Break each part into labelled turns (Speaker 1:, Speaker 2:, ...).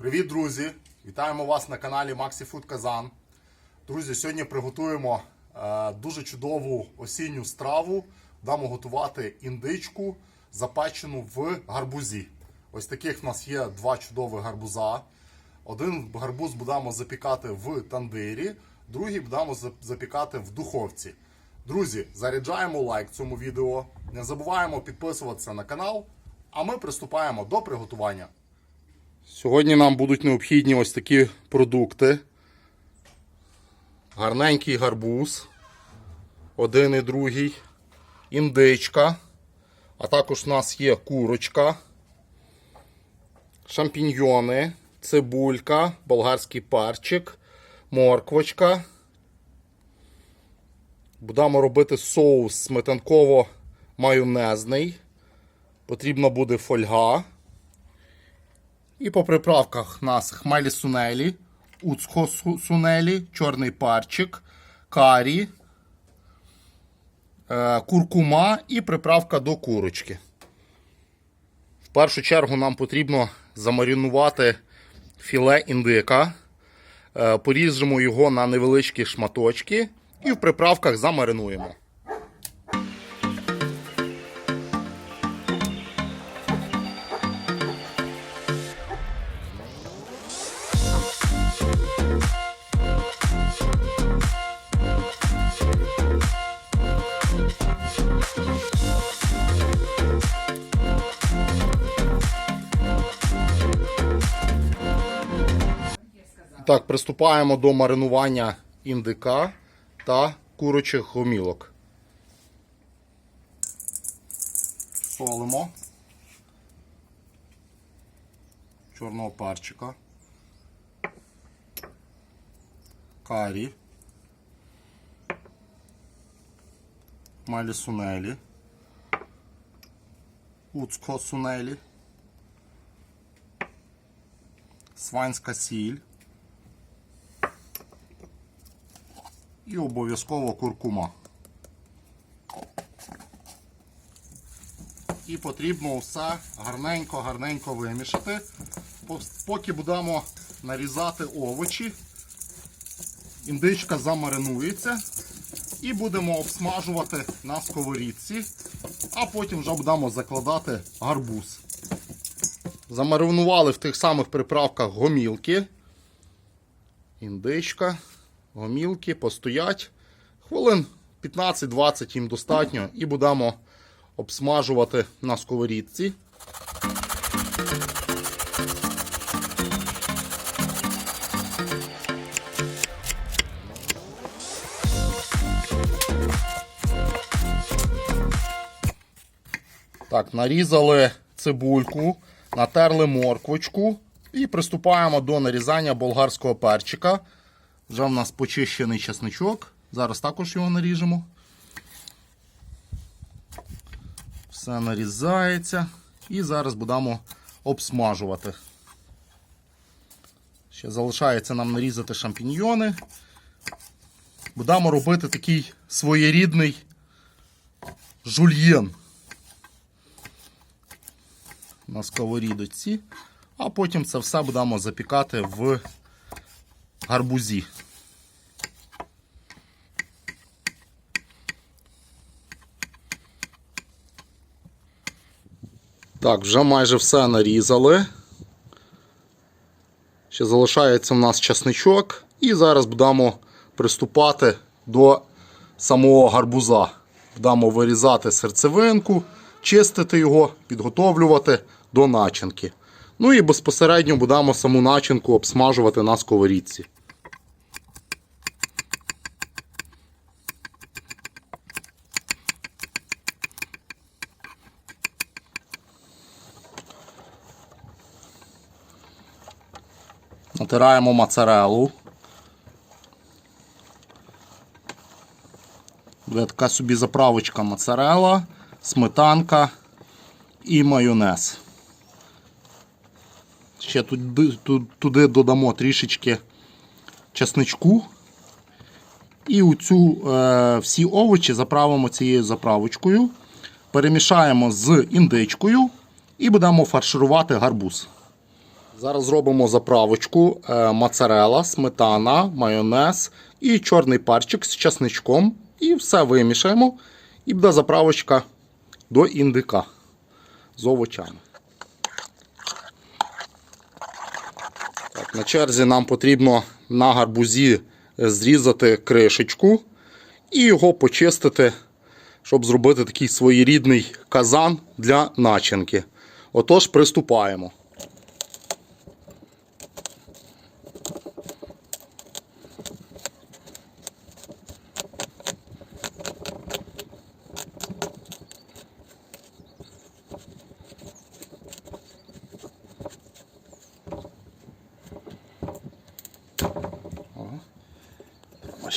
Speaker 1: Привіт, друзі! Вітаємо вас на каналі Maxi Food Казан. Друзі, сьогодні приготуємо е, дуже чудову осінню страву. Будемо готувати індичку, запечену в гарбузі. Ось таких в нас є два чудові гарбуза. Один гарбуз будемо запікати в тандирі, другий будемо запікати в духовці. Друзі, заряджаємо лайк цьому відео. Не забуваємо підписуватися на канал. А ми приступаємо до приготування. Сьогодні нам будуть необхідні ось такі продукти. Гарненький гарбуз. Один і другий. Індичка. А також у нас є курочка. Шампіньйони, цибулька, болгарський перчик, морквочка. Будемо робити соус сметанково-майонезний. Потрібна буде фольга. І по приправках у нас хмелі сунелі, уцхо сунелі, чорний парчик, карі, е, куркума і приправка до курочки. В першу чергу нам потрібно замаринувати філе індика. Е, Поріжемо його на невеличкі шматочки і в приправках замаринуємо. Так, приступаємо до маринування індика та курочих гомілок. Солимо. Чорного парчика. Карі. Малі сунелі. Уцко сунелі. Сванська сіль. І обов'язково куркума. І потрібно все гарненько-гарненько вимішати. Поки будемо нарізати овочі, індичка замаринується і будемо обсмажувати на сковорідці, а потім вже будемо закладати гарбуз. Замаринували в тих самих приправках гомілки. Індичка, гомілки постоять. Хвилин 15-20 їм достатньо і будемо обсмажувати на сковорідці. Так, нарізали цибульку, натерли морквочку і приступаємо до нарізання болгарського перчика. Вже в нас почищений чесничок. Зараз також його наріжемо. Все нарізається. І зараз будемо обсмажувати. Ще залишається нам нарізати шампіньйони. Будемо робити такий своєрідний жульєн на сковорідочці, а потім це все будемо запікати в гарбузі. Так, вже майже все нарізали. Ще залишається у нас часничок. І зараз будемо приступати до самого гарбуза. Будемо вирізати серцевинку, чистити його, підготовлювати до начинки. Ну і безпосередньо будемо саму начинку обсмажувати на сковорідці. Натираємо моцарелу. Буде така собі заправочка моцарела, сметанка і майонез. Ще туди, додамо трішечки чесничку. І у цю е, всі овочі заправимо цією заправочкою. Перемішаємо з індичкою і будемо фарширувати гарбуз. Зараз зробимо заправочку е, моцарела, сметана, майонез і чорний парчик з часничком. І все вимішаємо. І буде заправочка до індика з овочами. На черзі нам потрібно на гарбузі зрізати кришечку і його почистити, щоб зробити такий своєрідний казан для начинки. Отож, приступаємо.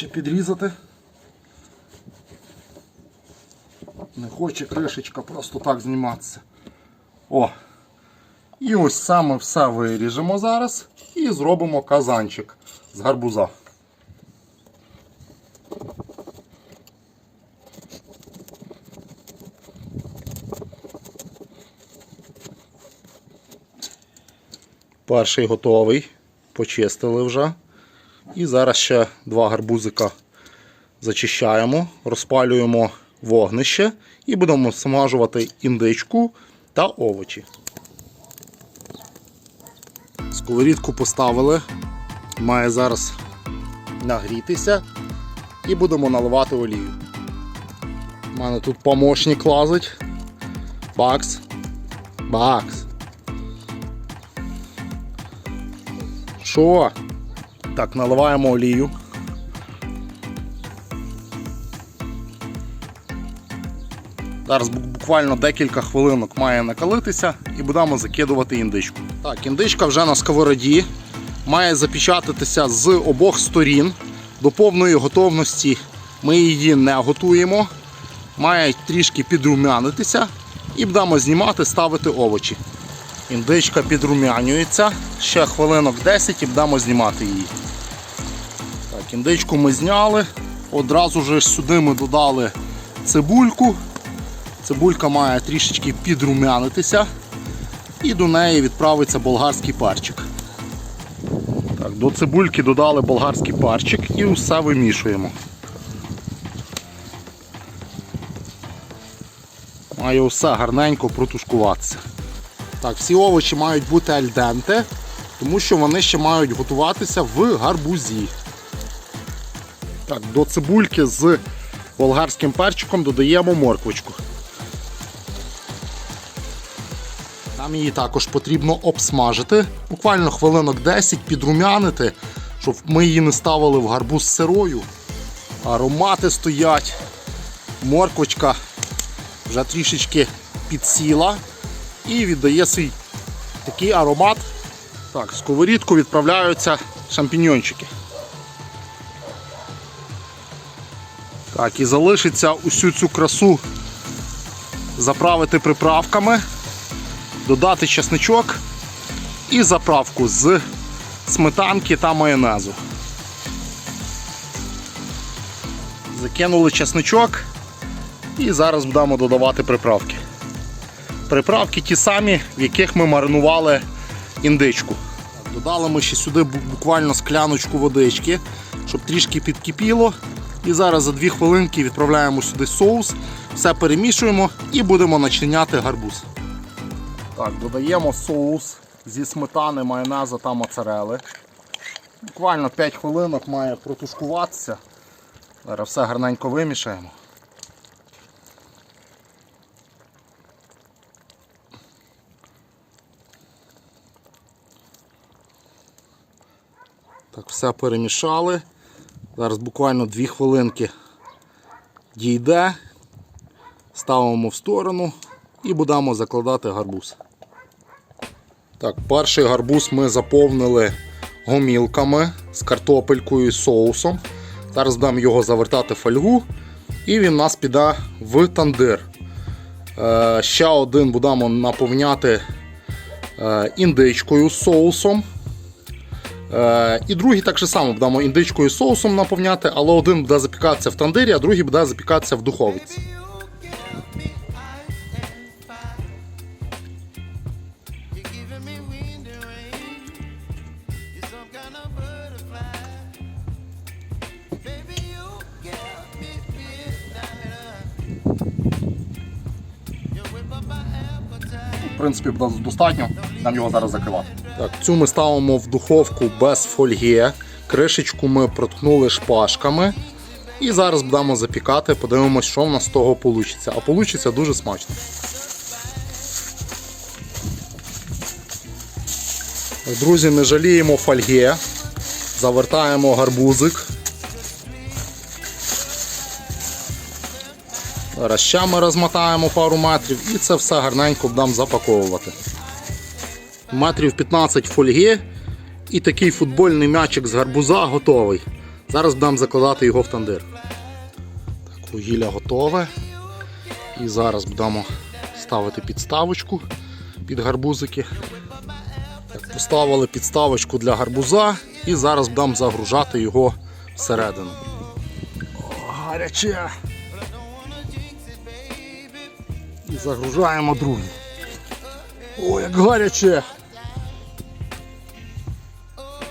Speaker 1: Ще підрізати. Не хоче кришечка просто так зніматися. О! І ось саме все виріжемо зараз і зробимо казанчик з гарбуза. Перший готовий. Почистили вже. І зараз ще два гарбузика зачищаємо, розпалюємо вогнище і будемо смажувати індичку та овочі. Сковорідку поставили, має зараз нагрітися і будемо наливати олію. У мене тут помощник лазить. Бакс. Бакс. Що? Так, наливаємо олію. Зараз буквально декілька хвилинок має накалитися і будемо закидувати індичку. Так, індичка вже на сковороді. Має запечататися з обох сторін. До повної готовності ми її не готуємо. Має трішки підрумянитися і будемо знімати, ставити овочі. Індичка підрумянюється. Ще хвилинок 10 і будемо знімати її. Так, індичку ми зняли. Одразу ж сюди ми додали цибульку. Цибулька має трішечки підрумянитися. І до неї відправиться болгарський парчик. Так, До цибульки додали болгарський парчик і все вимішуємо. Має все гарненько протушкуватися. Так, всі овочі мають бути альденте, тому що вони ще мають готуватися в гарбузі. Так, до цибульки з болгарським перчиком додаємо морквочку. Нам її також потрібно обсмажити, буквально хвилинок 10 підрумянити, щоб ми її не ставили в гарбуз сирою. Аромати стоять. Морквочка вже трішечки підсіла і віддає свій такий аромат. Так, в сковорідку відправляються шампіньончики. Так, і залишиться усю цю красу заправити приправками, додати чесничок і заправку з сметанки та майонезу. Закинули чесничок і зараз будемо додавати приправки. Приправки ті самі, в яких ми маринували індичку. Додали ми ще сюди буквально скляночку водички, щоб трішки підкипіло. І зараз за 2 хвилинки відправляємо сюди соус, все перемішуємо і будемо начиняти гарбуз. Так, додаємо соус зі сметани, майонезу та моцарели. Буквально 5 хвилинок має протушкуватися. Зараз все гарненько вимішаємо. Так, все перемішали. Зараз буквально 2 хвилинки дійде. Ставимо в сторону і будемо закладати гарбуз. Так, перший гарбуз ми заповнили гомілками з картопелькою і соусом. Зараз будемо його завертати в фольгу і він у нас піде в тандир. Е, ще один будемо наповняти е, індичкою з соусом. Е, І другий так само будемо індичкою і соусом наповняти, але один буде запікатися в тандирі, а другий буде запікатися в духовці. В принципі, достатньо. Нам його зараз закривати. Так, цю ми ставимо в духовку без фольги. Кришечку ми проткнули шпажками. І зараз будемо запікати, подивимось, що в нас з того вийде. А вийде дуже смачно. Друзі, не жаліємо фольги. Завертаємо гарбузик. Зараз ще ми розмотаємо пару метрів і це все гарненько будемо запаковувати. Метрів 15 фольги і такий футбольний м'ячик з гарбуза готовий. Зараз будемо закладати його в тандир. Так, вугілля готове. І зараз будемо ставити підставочку під гарбузики. Так, Поставили підставочку для гарбуза і зараз будемо загружати його всередину. О, гаряче! І загружаємо другий. О, як гаряче!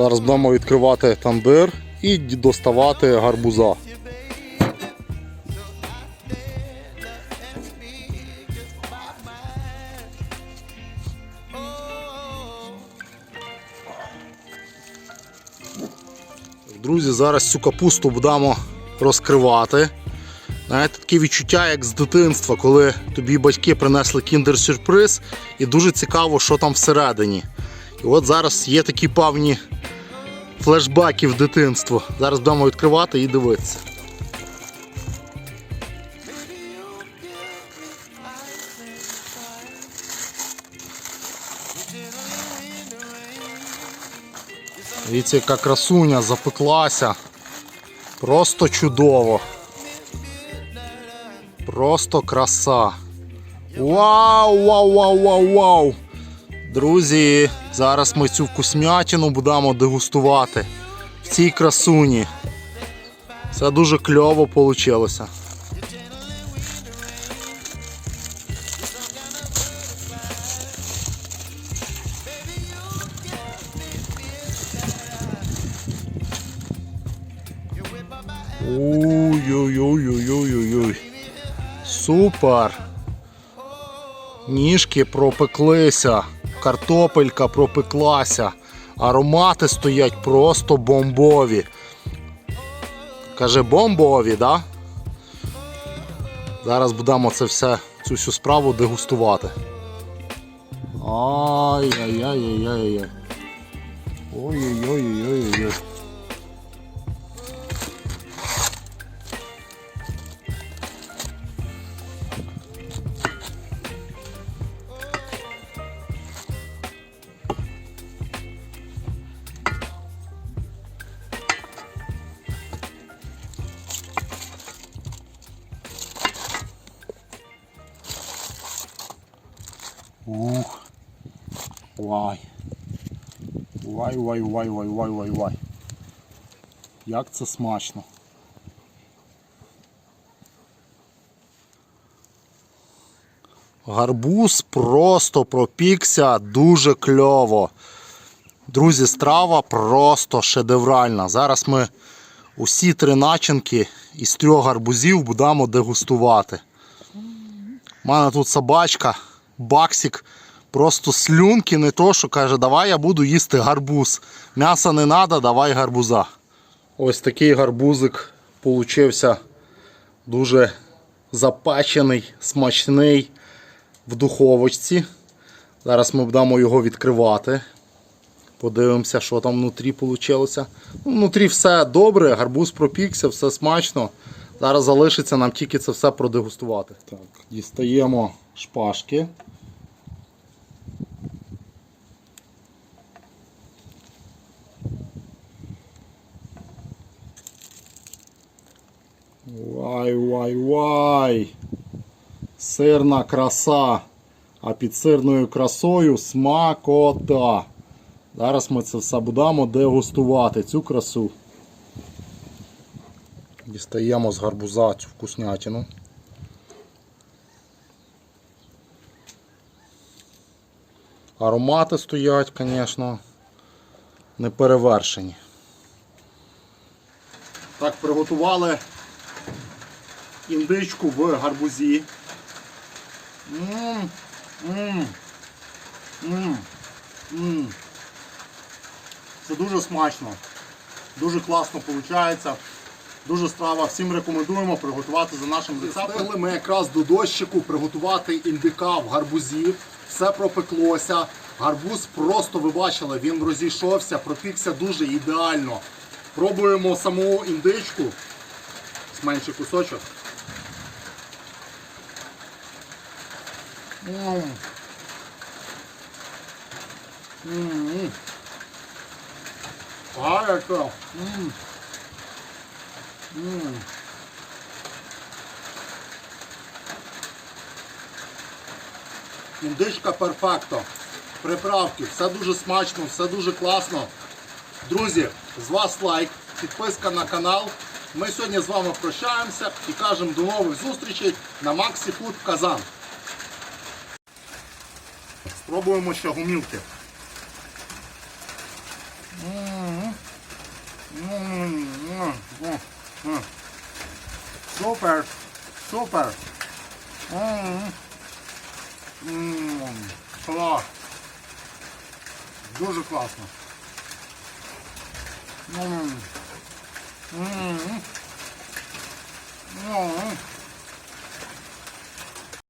Speaker 1: Зараз будемо відкривати тандир і доставати гарбуза. Друзі, зараз цю капусту будемо розкривати. Знаєте, таке відчуття, як з дитинства, коли тобі батьки принесли кіндер-сюрприз, і дуже цікаво, що там всередині. І от зараз є такі певні флешбеки в дитинство. Зараз будемо відкривати і дивитися. Дивіться, яка красуня запеклася. Просто чудово. Просто краса. Вау, вау, вау, вау, вау! Друзі, зараз ми цю вкуснятину будемо дегустувати в цій красуні. Це дуже кльово вийшло. Ой-ой-ой-ой-ой-ой. Супер. Ніжки пропеклися, картопелька пропеклася, аромати стоять просто бомбові. Каже, бомбові, да? Зараз будемо це все, цю всю справу дегустувати. Ай-яй-яй-яй-яй-яй. Ой-ой-ой-ой-ой-ой. Вай. Вай, вай, вай, вай, вай, вай, вай. Як це смачно. Гарбуз просто пропікся дуже кльово. Друзі, страва просто шедевральна. Зараз ми усі три начинки із трьох гарбузів будемо дегустувати. У мене тут собачка, баксик, просто слюнки не то, що каже, давай я буду їсти гарбуз. М'яса не треба, давай гарбуза. Ось такий гарбузик получився дуже запечений, смачний в духовочці. Зараз ми будемо його відкривати. Подивимося, що там внутрі вийшло. Ну, внутрі все добре, гарбуз пропікся, все смачно. Зараз залишиться нам тільки це все продегустувати. Так, Дістаємо шпажки. Вай, вай, вай! Сирна краса. А під сирною красою смакота. Зараз ми це все будемо дегустувати, цю красу. Дістаємо з гарбуза цю вкуснятину. Аромати стоять, звісно, неперевершені. Так, приготували індичку в гарбузі. М, м. М. М. Це дуже смачно. Дуже класно виходить. Дуже страва. Всім рекомендуємо приготувати за нашим рецептом. Встигли ми якраз до дощику приготувати індика в гарбузі. Все пропеклося. Гарбуз просто ви бачили, він розійшовся, пропікся дуже ідеально. Пробуємо саму індичку. Менший кусочок. М. М. А, яка. М. М. Індичка перфекто. Приправки, все дуже смачно, все дуже класно. Друзі, з вас лайк, підписка на канал. Ми сьогодні з вами прощаємося і кажемо до нових зустрічей на Maxi Food Казан. Спробуємо ще гумілки. Супер! Супер! Клас! Дуже класно. М.